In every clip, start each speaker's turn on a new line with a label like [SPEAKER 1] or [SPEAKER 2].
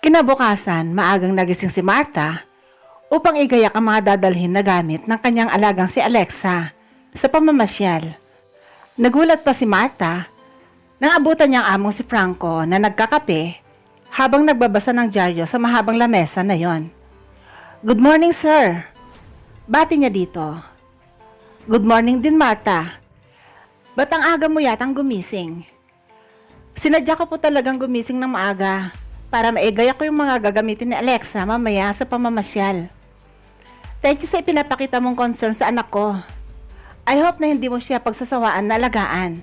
[SPEAKER 1] Kinabukasan, maagang nagising si Martha upang igayak ang mga dadalhin na gamit ng kanyang alagang si Alexa sa pamamasyal. Nagulat pa si Martha nang abutan niyang among si Franco na nagkakape habang nagbabasa ng dyaryo sa mahabang lamesa na yon. Good morning, sir. Bati niya dito. Good morning din, Martha. Ba't ang aga mo yatang gumising? Sinadya ko po talagang gumising ng maaga para maigaya ko yung mga gagamitin ni Alexa mamaya sa pamamasyal. Thank you sa ipinapakita mong concern sa anak ko. I hope na hindi mo siya pagsasawaan na alagaan.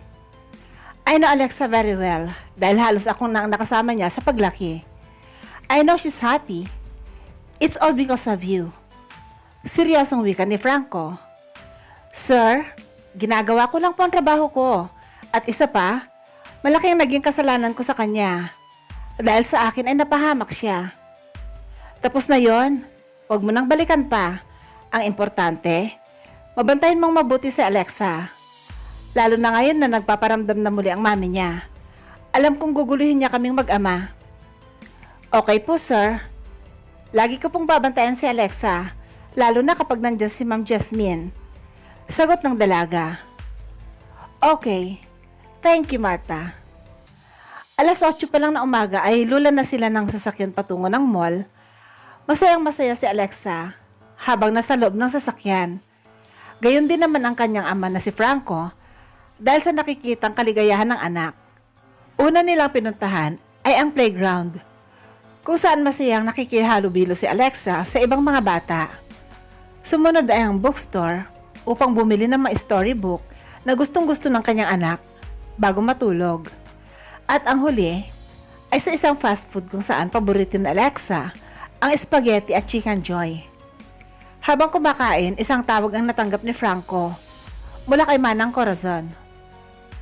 [SPEAKER 1] I know Alexa very well dahil halos ako na ang nakasama niya sa paglaki. I know she's happy. It's all because of you. Seryosong wika ni Franco. Sir, ginagawa ko lang po ang trabaho ko. At isa pa, malaki ang naging kasalanan ko sa kanya. Dahil sa akin ay napahamak siya. Tapos na yon, huwag mo nang balikan pa. Ang importante, mabantayan mong mabuti si Alexa. Lalo na ngayon na nagpaparamdam na muli ang mami niya. Alam kong guguluhin niya kaming mag-ama. Okay po, sir. Lagi ko pong babantayan si Alexa, lalo na kapag nandyan si Ma'am Jasmine. Sagot ng dalaga. Okay. Thank you, Martha. Alas 8 pa lang na umaga ay lula na sila ng sasakyan patungo ng mall. Masayang masaya si Alexa habang nasa loob ng sasakyan. Gayon din naman ang kanyang ama na si Franco dahil sa nakikitang kaligayahan ng anak. Una nilang pinuntahan ay ang playground kung saan masayang nakikihalubilo si Alexa sa ibang mga bata. Sumunod ay ang bookstore upang bumili ng mga storybook na gustong gusto ng kanyang anak bago matulog. At ang huli ay sa isang fast food kung saan paborito ni Alexa ang spaghetti at chicken joy. Habang kumakain, isang tawag ang natanggap ni Franco mula kay Manang Corazon.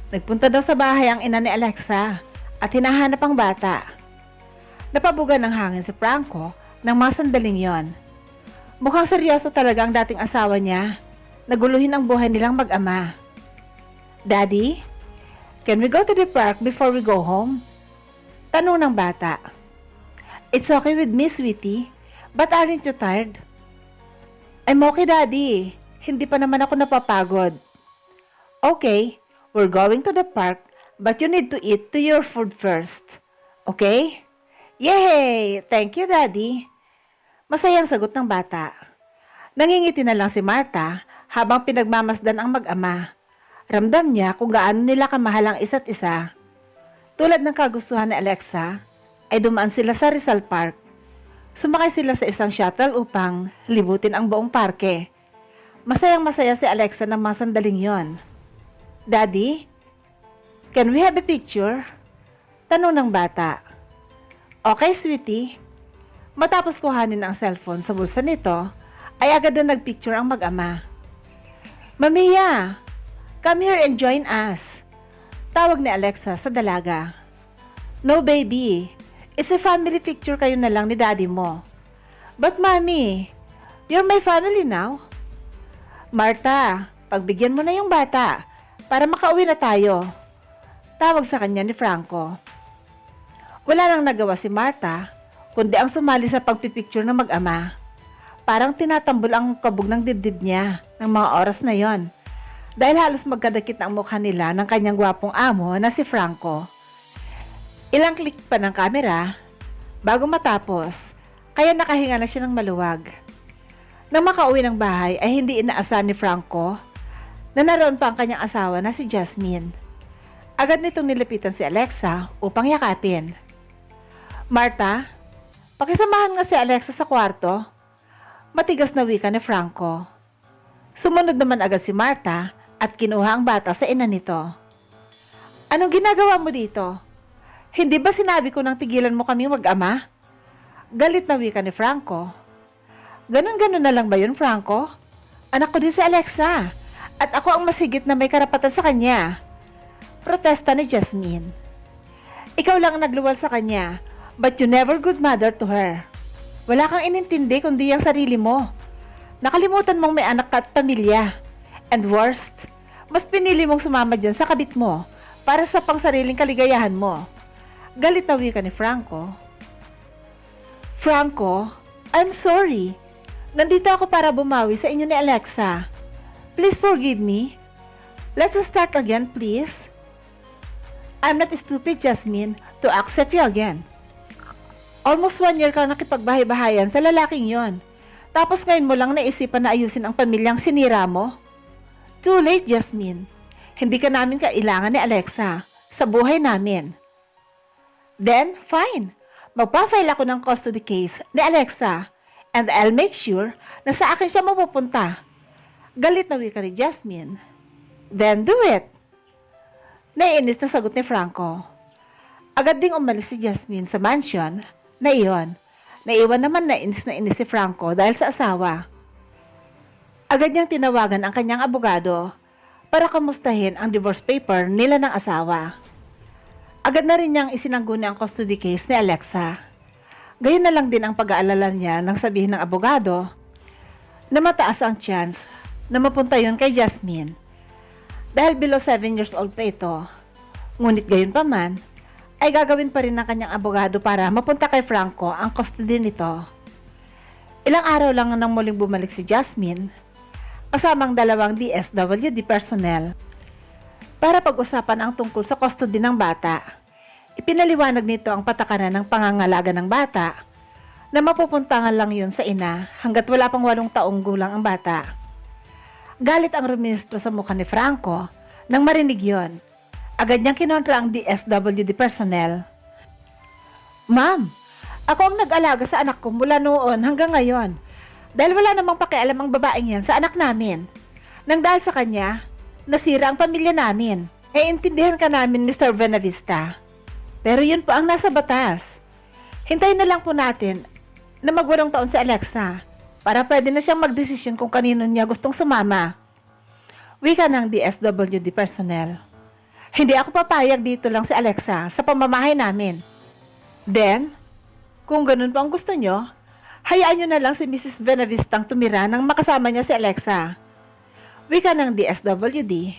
[SPEAKER 1] Nagpunta daw sa bahay ang ina ni Alexa at hinahanap ang bata. Napabugan ng hangin si Franco ng mga sandaling yon. Mukhang seryoso talaga ang dating asawa niya. Naguluhin ang buhay nilang mag-ama. Daddy, can we go to the park before we go home? Tanong ng bata. It's okay with me, sweetie. But aren't you tired? I'm okay, Daddy. Hindi pa naman ako napapagod. Okay, we're going to the park, but you need to eat to your food first. Okay? Yay! Thank you, Daddy. Masayang sagot ng bata. Nangingiti na lang si Martha habang pinagmamasdan ang mag-ama. Ramdam niya kung gaano nila kamahal ang isa't isa. Tulad ng kagustuhan ni Alexa, ay dumaan sila sa Rizal Park. Sumakay sila sa isang shuttle upang libutin ang buong parke. Masayang masaya si Alexa ng mga sandaling yon. Daddy, can we have a picture? Tanong ng bata. Okay, sweetie. Matapos kuhanin ang cellphone sa bulsa nito, ay agad na nagpicture ang mag-ama. Mamiya, come here and join us. Tawag ni Alexa sa dalaga. No baby, it's a family picture kayo na lang ni daddy mo. But mommy, you're my family now. Marta, pagbigyan mo na yung bata para makauwi na tayo. Tawag sa kanya ni Franco. Wala nang nagawa si Marta, kundi ang sumali sa pagpipicture ng mag-ama. Parang tinatambol ang kabog ng dibdib niya ng mga oras na yon. Dahil halos magkadakit ang mukha nila ng kanyang gwapong amo na si Franco. Ilang klik pa ng kamera bago matapos, kaya nakahinga na siya ng maluwag. Nang makauwi ng bahay ay hindi inaasahan ni Franco na naroon pa ang kanyang asawa na si Jasmine. Agad nitong nilapitan si Alexa upang yakapin. Marta, pakisamahan nga si Alexa sa kwarto. Matigas na wika ni Franco. Sumunod naman agad si Marta at kinuha ang bata sa ina nito. Anong ginagawa mo dito? Hindi ba sinabi ko nang tigilan mo kami mag-ama? Galit na wika ni Franco. Ganon-ganon na lang ba yun, Franco? Anak ko din si Alexa. At ako ang masigit na may karapatan sa kanya. Protesta ni Jasmine. Ikaw lang ang nagluwal sa kanya, but you never good mother to her. Wala kang inintindi kundi ang sarili mo. Nakalimutan mong may anak ka at pamilya. And worst, mas pinili mong sumama dyan sa kabit mo para sa pangsariling kaligayahan mo. Galit na wika ni Franco. Franco, I'm sorry. Nandito ako para bumawi sa inyo ni Alexa. Please forgive me. Let's start again, please. I'm not stupid, Jasmine, to accept you again. Almost one year ka nakipagbahay-bahayan sa lalaking yon. Tapos ngayon mo lang naisipan na ayusin ang pamilyang sinira mo? Too late, Jasmine. Hindi ka namin kailangan ni Alexa sa buhay namin. Then, fine. Magpa-file ako ng custody case ni Alexa and I'll make sure na sa akin siya mapupunta. Galit na wika ni Jasmine. Then do it. Naiinis na sagot ni Franco. Agad ding umalis si Jasmine sa mansion na iyon. Naiwan naman na inis na inis si Franco dahil sa asawa. Agad niyang tinawagan ang kanyang abogado para kamustahin ang divorce paper nila ng asawa. Agad na rin niyang isinangguni ang custody case ni Alexa. Gayon na lang din ang pag-aalala niya nang sabihin ng abogado na mataas ang chance na mapunta yon kay Jasmine. Dahil below 7 years old pa ito. Ngunit gayon pa man, ay gagawin pa rin ng kanyang abogado para mapunta kay Franco ang custody nito. Ilang araw lang nang muling bumalik si Jasmine, kasamang dalawang DSWD personnel para pag-usapan ang tungkol sa custody ng bata. Ipinaliwanag nito ang patakaran ng pangangalaga ng bata na mapupuntangan lang yun sa ina hanggat wala pang walong taong gulang ang bata. Galit ang ruministro sa mukha ni Franco nang marinig yon. Agad niyang kinontra ang DSWD personnel. Ma'am, ako ang nag-alaga sa anak ko mula noon hanggang ngayon. Dahil wala namang pakialam ang babaeng yan sa anak namin. Nang dahil sa kanya, nasira ang pamilya namin. E intindihan ka namin, Mr. Benavista. Pero yun po ang nasa batas. Hintayin na lang po natin na magwalong taon si Alexa para pwede na siyang magdesisyon kung kanino niya gustong sumama. Wika ng DSWD personnel. Hindi ako papayag dito lang si Alexa sa pamamahay namin. Then, kung ganun po ang gusto nyo, hayaan nyo na lang si Mrs. Benavistang tumira nang makasama niya si Alexa. Wika ng DSWD.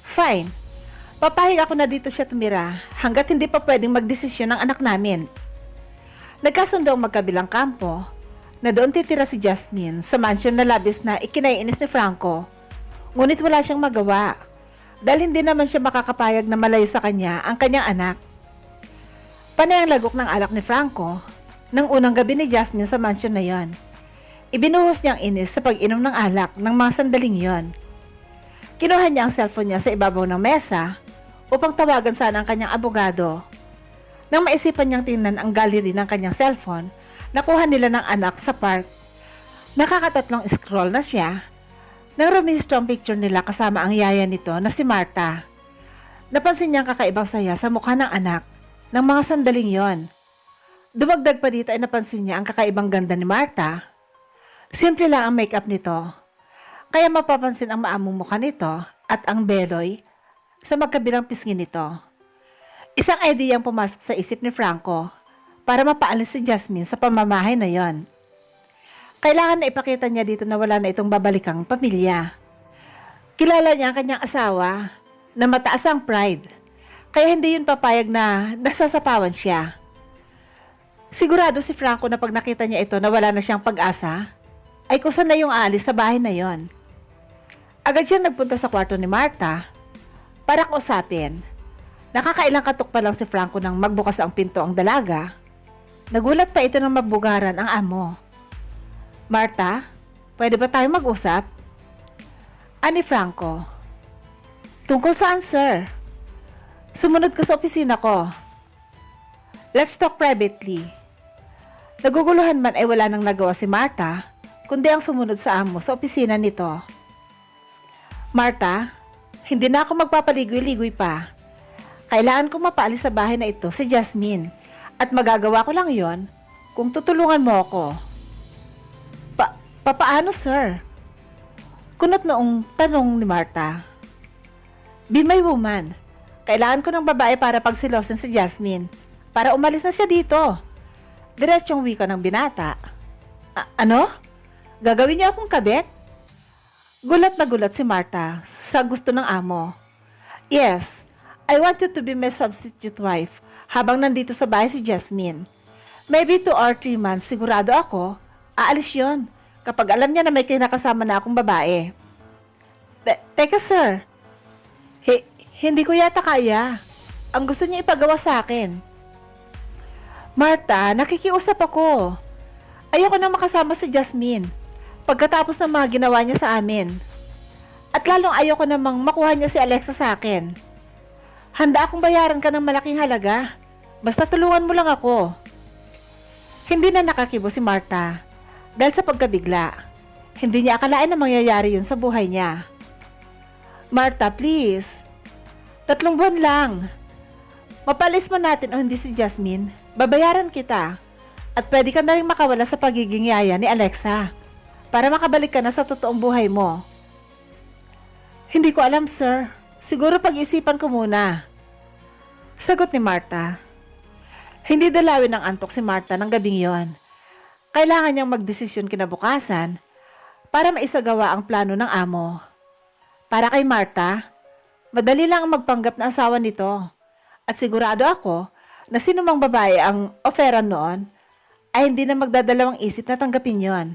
[SPEAKER 1] Fine. Papahig ako na dito siya tumira hanggat hindi pa pwedeng magdesisyon ng anak namin. Nagkasundo ang magkabilang kampo na doon titira si Jasmine sa mansion na labis na ikinaiinis ni Franco. Ngunit wala siyang magawa dahil hindi naman siya makakapayag na malayo sa kanya ang kanyang anak. Panay ang lagok ng alak ni Franco nang unang gabi ni Jasmine sa mansion na yon. Ibinuhos niyang inis sa pag-inom ng alak ng mga sandaling yon. Kinuha niya ang cellphone niya sa ibabaw ng mesa upang tawagan sana ang kanyang abogado. Nang maisipan niyang tingnan ang gallery ng kanyang cellphone, nakuha nila ng anak sa park. Nakakatatlong scroll na siya nang rumistro ang picture nila kasama ang yaya nito na si Marta. Napansin niyang kakaibang saya sa mukha ng anak ng mga sandaling yon. Dumagdag pa dito ay napansin niya ang kakaibang ganda ni Marta. Simple lang ang makeup nito. Kaya mapapansin ang maamong mukha nito at ang beloy sa magkabilang pisngi nito. Isang idea ang pumasok sa isip ni Franco para mapaalis si Jasmine sa pamamahay na yon. Kailangan na ipakita niya dito na wala na itong babalikang pamilya. Kilala niya ang kanyang asawa na mataas ang pride, kaya hindi yun papayag na nasasapawan siya. Sigurado si Franco na pag nakita niya ito na wala na siyang pag-asa, ay kusa na yung aalis sa bahay na yon. Agad siyang nagpunta sa kwarto ni Marta para kausapin. Nakakailang katok pa lang si Franco nang magbukas ang pinto ang dalaga. Nagulat pa ito ng mabugaran ang amo. Marta, pwede ba tayo mag-usap? Ani Franco. Tungkol saan, sir? Sumunod ka sa opisina ko. Let's talk privately. Naguguluhan man ay wala nang nagawa si Marta, kundi ang sumunod sa amo sa opisina nito. Marta, hindi na ako magpapaligoy-ligoy pa. Kailangan kong mapaalis sa bahay na ito si Jasmine at magagawa ko lang yon kung tutulungan mo ako. Pa papaano, sir? Kunot noong tanong ni Marta. Be my woman. Kailangan ko ng babae para pagsilosin si Jasmine. Para umalis na siya dito. Diretsyong wika ng binata. A- ano? Gagawin niyo akong kabit? Gulat na gulat si Marta sa gusto ng amo. Yes, I want you to be my substitute wife habang nandito sa bahay si Jasmine. Maybe two or three months, sigurado ako, aalis yon kapag alam niya na may kinakasama na akong babae. Te- teka sir, Hi- hindi ko yata kaya. Ang gusto niya ipagawa sa akin. Marta, nakikiusap ako. Ayoko na makasama si Jasmine pagkatapos ng mga ginawa niya sa amin. At lalong ayoko namang makuha niya si Alexa sa akin. Handa akong bayaran ka ng malaking halaga. Basta tulungan mo lang ako. Hindi na nakakibo si Marta dahil sa pagkabigla. Hindi niya akalain na mangyayari yun sa buhay niya. Marta, please. Tatlong buwan lang. Mapalis mo natin o hindi si Jasmine, babayaran kita. At pwede ka na rin makawala sa pagiging yaya ni Alexa para makabalik ka na sa totoong buhay mo. Hindi ko alam, sir. Siguro pag-isipan ko muna. Sagot ni Marta. Hindi dalawin ng antok si Marta ng gabing yon. Kailangan niyang magdesisyon kinabukasan para maisagawa ang plano ng amo. Para kay Marta, madali lang ang magpanggap na asawa nito. At sigurado ako na sino mang babae ang oferan noon ay hindi na magdadalawang isip na tanggapin yon.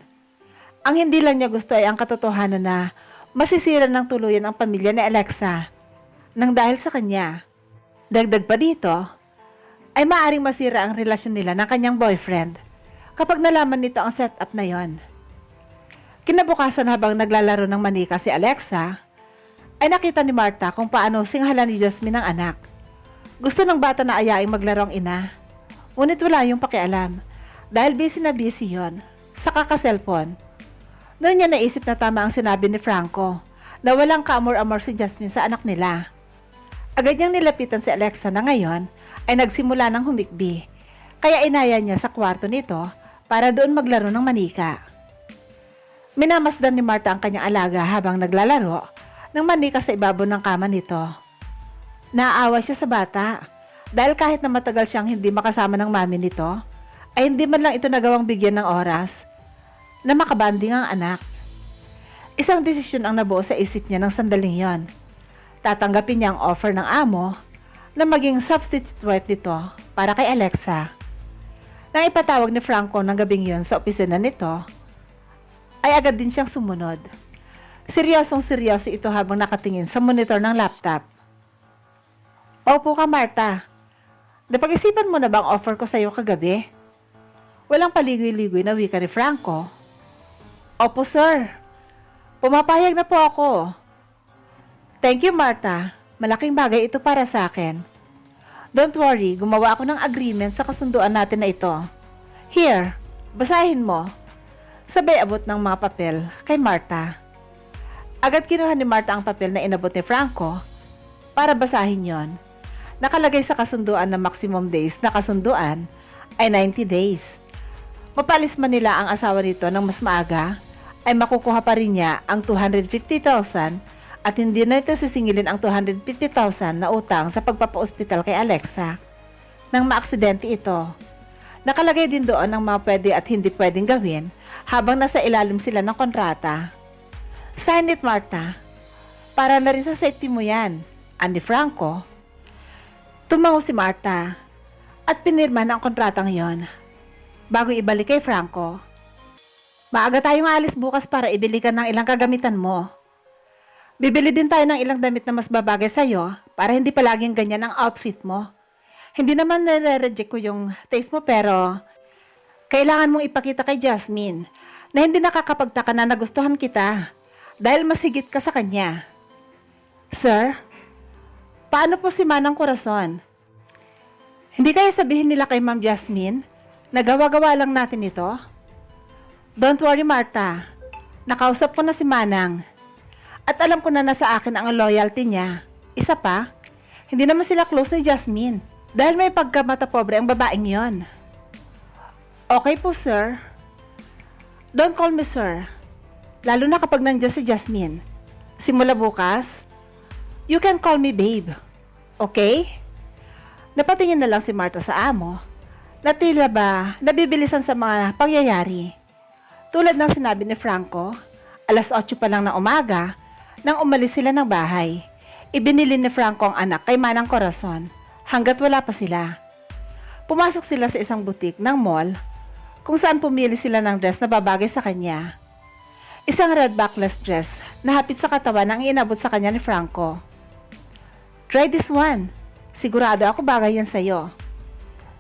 [SPEAKER 1] Ang hindi lang niya gusto ay ang katotohanan na masisira ng tuluyan ang pamilya ni Alexa nang dahil sa kanya. Dagdag pa dito, ay maaring masira ang relasyon nila ng kanyang boyfriend kapag nalaman nito ang setup na yon. Kinabukasan habang naglalaro ng manika si Alexa, ay nakita ni Marta kung paano singhala ni Jasmine ang anak. Gusto ng bata na ayaing maglaro ang ina. Ngunit wala yung pakialam dahil busy na busy yon sa kakaselfon. Noon niya naisip na tama ang sinabi ni Franco na walang kaamor-amor si Jasmine sa anak nila. Agad niyang nilapitan si Alexa na ngayon ay nagsimula ng humikbi. Kaya inaya niya sa kwarto nito para doon maglaro ng manika. Minamasdan ni Marta ang kanyang alaga habang naglalaro ng manika sa ibabaw ng kama nito. Naaawa siya sa bata dahil kahit na matagal siyang hindi makasama ng mami nito, ay hindi man lang ito nagawang bigyan ng oras na makabanding ang anak. Isang desisyon ang nabuo sa isip niya ng sandaling yon. Tatanggapin niya ang offer ng amo na maging substitute wife nito para kay Alexa. Nang ipatawag ni Franco ng gabing yon sa opisina nito, ay agad din siyang sumunod. Seryosong seryoso ito habang nakatingin sa monitor ng laptop. Opo ka, Marta. Napag-isipan mo na bang offer ko sa iyo kagabi? Walang paligoy-ligoy na wika ni Franco. Opo, sir. Pumapayag na po ako. Thank you, Marta. Malaking bagay ito para sa akin. Don't worry, gumawa ako ng agreement sa kasunduan natin na ito. Here, basahin mo. Sabay abot ng mga papel kay Marta. Agad kinuha ni Marta ang papel na inabot ni Franco para basahin yon. Nakalagay sa kasunduan na maximum days na kasunduan ay 90 days. Mapalis man nila ang asawa nito ng mas maaga, ay makukuha pa rin niya ang 250,000 at hindi na ito sisingilin ang 250,000 na utang sa pagpapa-ospital kay Alexa. Nang maaksidente ito, nakalagay din doon ang mga pwede at hindi pwedeng gawin habang nasa ilalim sila ng kontrata. Sign it, Marta. Para na rin sa safety mo yan. Andy Franco. Tumango si Marta at pinirma ang kontratang yon bago ibalik kay Franco. Maaga tayong alis bukas para ibili ka ng ilang kagamitan mo. Bibili din tayo ng ilang damit na mas babagay sa'yo para hindi palaging ganyan ang outfit mo. Hindi naman nare-reject ko yung taste mo pero kailangan mong ipakita kay Jasmine na hindi nakakapagtaka na nagustuhan kita dahil masigit ka sa kanya. Sir, paano po si Manang Corazon? Hindi kaya sabihin nila kay Ma'am Jasmine na gawa-gawa lang natin ito? Don't worry Marta, nakausap ko na si Manang. At alam ko na nasa akin ang loyalty niya. Isa pa, hindi naman sila close ni Jasmine dahil may pagkamata pobre ang babaeng yon. Okay po sir. Don't call me sir. Lalo na kapag nandiyan si Jasmine. Simula bukas, you can call me babe. Okay? Napatingin na lang si Marta sa amo na tila ba nabibilisan sa mga pangyayari. Tulad ng sinabi ni Franco, alas 8 pa lang ng umaga, nang umalis sila ng bahay. Ibinili ni Franco ang anak kay Manang Corazon hanggat wala pa sila. Pumasok sila sa isang butik ng mall kung saan pumili sila ng dress na babagay sa kanya. Isang red backless dress na hapit sa katawan ang inabot sa kanya ni Franco. Try this one. Sigurado ako bagay yan sa'yo.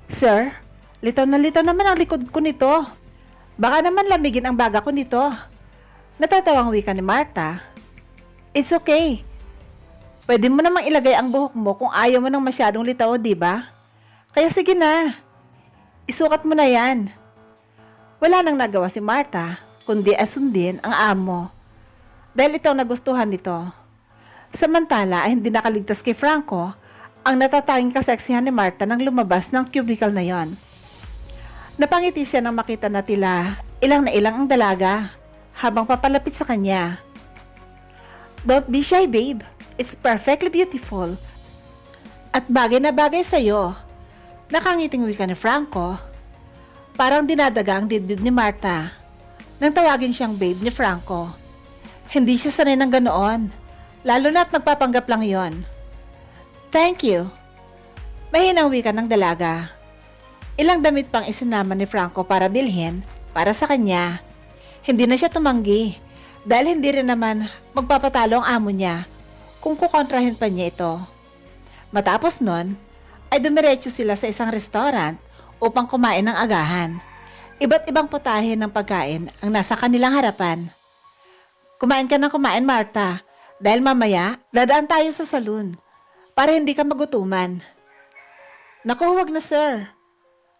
[SPEAKER 1] Sir, litaw na litaw naman ang likod ko nito. Baka naman lamigin ang baga ko nito. Natatawang wika ni Marta. It's okay. Pwede mo namang ilagay ang buhok mo kung ayaw mo nang masyadong litaw, di ba? Kaya sige na. Isukat mo na yan. Wala nang nagawa si Marta, kundi asundin ang amo. Dahil ito ang nagustuhan nito. Samantala ay hindi nakaligtas kay Franco ang natatanging kaseksihan ni Marta nang lumabas ng cubicle na yon. Napangiti siya nang makita na tila ilang na ilang ang dalaga habang papalapit sa kanya. Don't be shy, babe. It's perfectly beautiful. At bagay na bagay sa'yo. Nakangiting wika ni Franco. Parang dinadaga ang dibdib ni Marta. Nang tawagin siyang babe ni Franco. Hindi siya sanay ng ganoon. Lalo na't nagpapanggap lang yon. Thank you. Mahinang wika ng dalaga. Ilang damit pang isinama ni Franco para bilhin para sa kanya. Hindi na siya tumanggi dahil hindi rin naman magpapatalo ang amo niya kung kukontrahin pa niya ito. Matapos nun, ay dumiretso sila sa isang restaurant upang kumain ng agahan. Iba't ibang putahe ng pagkain ang nasa kanilang harapan. Kumain ka ng kumain, Marta, dahil mamaya dadaan tayo sa saloon para hindi ka magutuman. Naku, huwag na sir.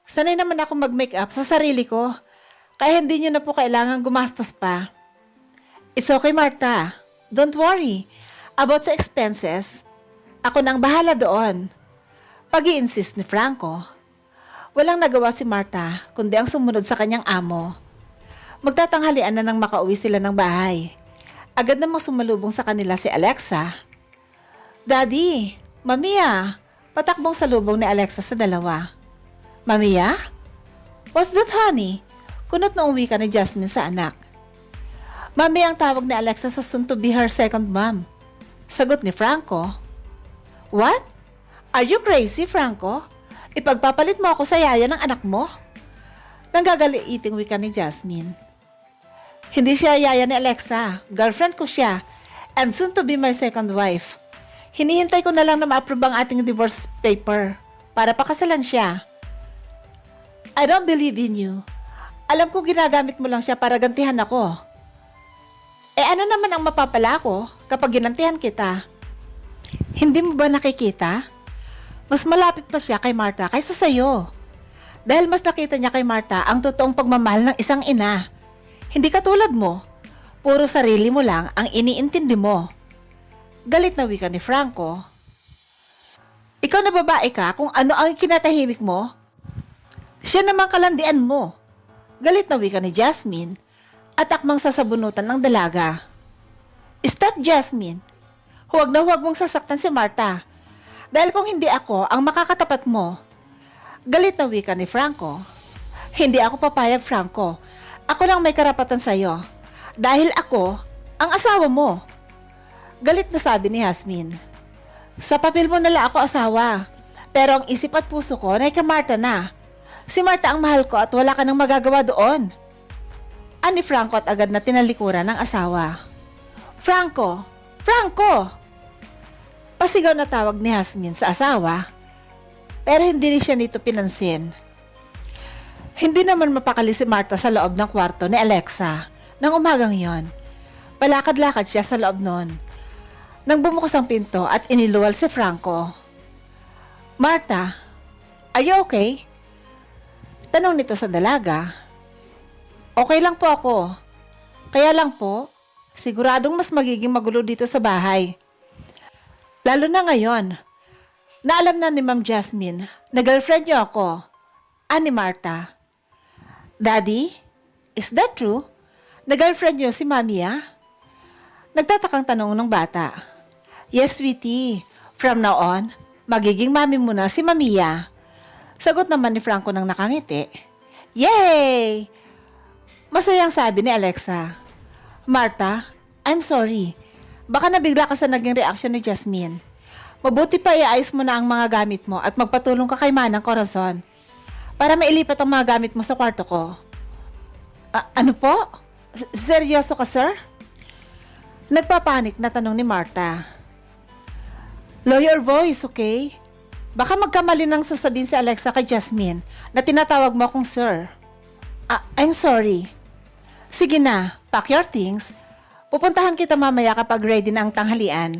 [SPEAKER 1] Sanay naman ako mag-makeup sa sarili ko, kaya hindi niyo na po kailangan gumastos pa. It's okay, Marta. Don't worry. About sa expenses, ako nang bahala doon. pag insist ni Franco, walang nagawa si Marta kundi ang sumunod sa kanyang amo. Magtatanghalian na nang makauwi sila ng bahay. Agad namang sumalubong sa kanila si Alexa. Daddy, Mamiya, patakbong salubong ni Alexa sa dalawa. Mamiya? What's that, honey? Kunot na uwi ka ni Jasmine sa anak. Mami ang tawag ni Alexa sa soon to be her second mom. Sagot ni Franco. What? Are you crazy, Franco? Ipagpapalit mo ako sa yaya ng anak mo? Nanggagaliiting wika ni Jasmine. Hindi siya yaya ni Alexa. Girlfriend ko siya. And soon to be my second wife. Hinihintay ko na lang na ma-approve ang ating divorce paper para pakasalan siya. I don't believe in you. Alam ko ginagamit mo lang siya para gantihan ako. Eh ano naman ang mapapala ko kapag ginantihan kita? Hindi mo ba nakikita? Mas malapit pa siya kay Marta kaysa sa'yo. Dahil mas nakita niya kay Marta ang totoong pagmamahal ng isang ina. Hindi katulad mo. Puro sarili mo lang ang iniintindi mo. Galit na wika ni Franco. Ikaw na babae ka kung ano ang kinatahimik mo? Siya naman kalandian mo. Galit na wika ni Jasmine at akmang sasabunutan ng dalaga. Stop, Jasmine. Huwag na huwag mong sasaktan si Marta. Dahil kung hindi ako ang makakatapat mo. Galit na wika ni Franco. Hindi ako papayag, Franco. Ako lang may karapatan sa'yo. Dahil ako ang asawa mo. Galit na sabi ni Hasmin. Sa papel mo nala ako asawa. Pero ang isip at puso ko na kay Marta na. Si Marta ang mahal ko at wala ka nang magagawa doon. Ani Franco at agad na tinalikuran ng asawa. Franco! Franco! Pasigaw na tawag ni Hasmin sa asawa. Pero hindi rin siya nito pinansin. Hindi naman mapakali si Marta sa loob ng kwarto ni Alexa nang umagang yon. Palakad-lakad siya sa loob noon. Nang bumukas ang pinto at iniluwal si Franco. Marta, are you okay? Tanong nito sa dalaga. Okay lang po ako. Kaya lang po, siguradong mas magiging magulo dito sa bahay. Lalo na ngayon, na alam na ni Ma'am Jasmine na girlfriend niyo ako, ani Marta. Daddy, is that true? Na girlfriend niyo si Mami ah? Nagtatakang tanong ng bata. Yes, sweetie. From now on, magiging mami mo na si Mamiya. Sagot naman ni Franco ng nakangiti. Yay! Masayang sabi ni Alexa. Marta, I'm sorry. Baka nabigla ka sa naging reaction ni Jasmine. Mabuti pa iayos mo na ang mga gamit mo at magpatulong ka kay Manang Corazon para mailipat ang mga gamit mo sa kwarto ko. A- ano po? Seryoso ka, sir? Nagpapanik na tanong ni Marta. Lawyer voice, okay? Baka magkamali nang sasabihin si Alexa kay Jasmine na tinatawag mo akong sir. Ah, I'm sorry. Sige na, pack your things. Pupuntahan kita mamaya kapag ready na ang tanghalian.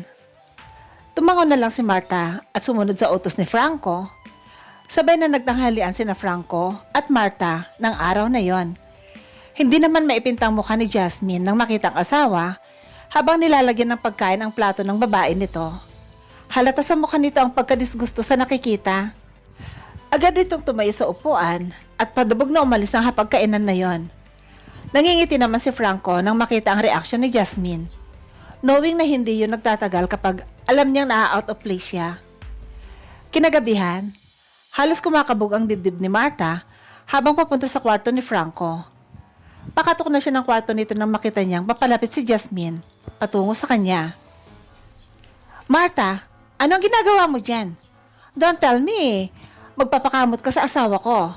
[SPEAKER 1] Tumangon na lang si Marta at sumunod sa utos ni Franco. Sabay na nagtanghalian sina Franco at Marta ng araw na yon. Hindi naman maipintang mukha ni Jasmine nang makita ang asawa habang nilalagyan ng pagkain ang plato ng babae nito. Halata sa mukha nito ang pagkadisgusto sa nakikita. Agad itong tumayo sa upuan at padubog na umalis ang hapagkainan na yon. Nangingiti naman si Franco nang makita ang reaksyon ni Jasmine. Knowing na hindi yun nagtatagal kapag alam niyang na-out of place siya. Kinagabihan, halos kumakabog ang dibdib ni Marta habang papunta sa kwarto ni Franco. Pakatok na siya ng kwarto nito nang makita niyang papalapit si Jasmine patungo sa kanya. Marta, anong ginagawa mo dyan? Don't tell me, magpapakamot ka sa asawa ko.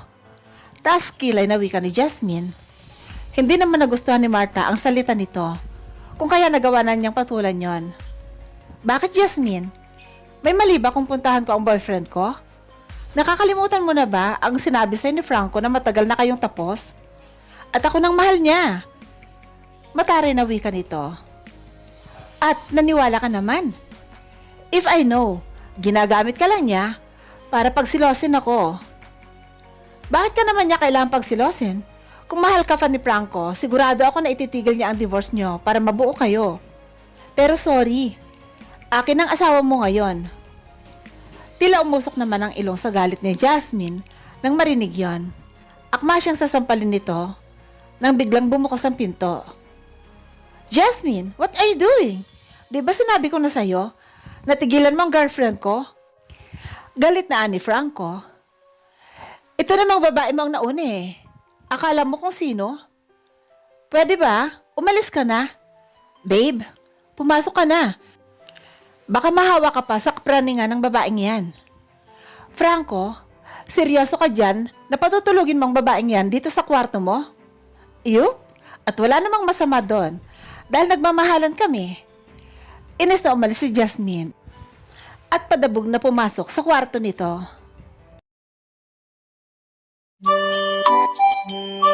[SPEAKER 1] Taas kilay na wika ni Jasmine. Hindi naman nagustuhan ni Marta ang salita nito, kung kaya nagawa na niyang patulan yon. Bakit Jasmine? May mali ba kung puntahan ko ang boyfriend ko? Nakakalimutan mo na ba ang sinabi sa'yo ni Franco na matagal na kayong tapos? At ako nang mahal niya. Matari na wika nito. At naniwala ka naman. If I know, ginagamit ka lang niya para pagsilosin ako. Bakit ka naman niya kailangan pagsilosin? Kung mahal ka pa ni Franco, sigurado ako na ititigil niya ang divorce niyo para mabuo kayo. Pero sorry, akin ang asawa mo ngayon. Tila umusok naman ang ilong sa galit ni Jasmine nang marinig yon. Akma siyang sasampalin nito nang biglang bumukos ang pinto. Jasmine, what are you doing? Di ba sinabi ko na sa'yo, natigilan mo ang girlfriend ko? Galit na ani Franco. Ito namang babae mo ang nauna eh. Akala mo kung sino? Pwede ba? Umalis ka na. Babe, pumasok ka na. Baka mahawa ka pa sa kapraningan ng babaeng yan. Franco, seryoso ka dyan na patutulugin mong babaeng yan dito sa kwarto mo? Yup, at wala namang masama doon dahil nagmamahalan kami. Ines na umalis si Jasmine at padabog na pumasok sa kwarto nito. Música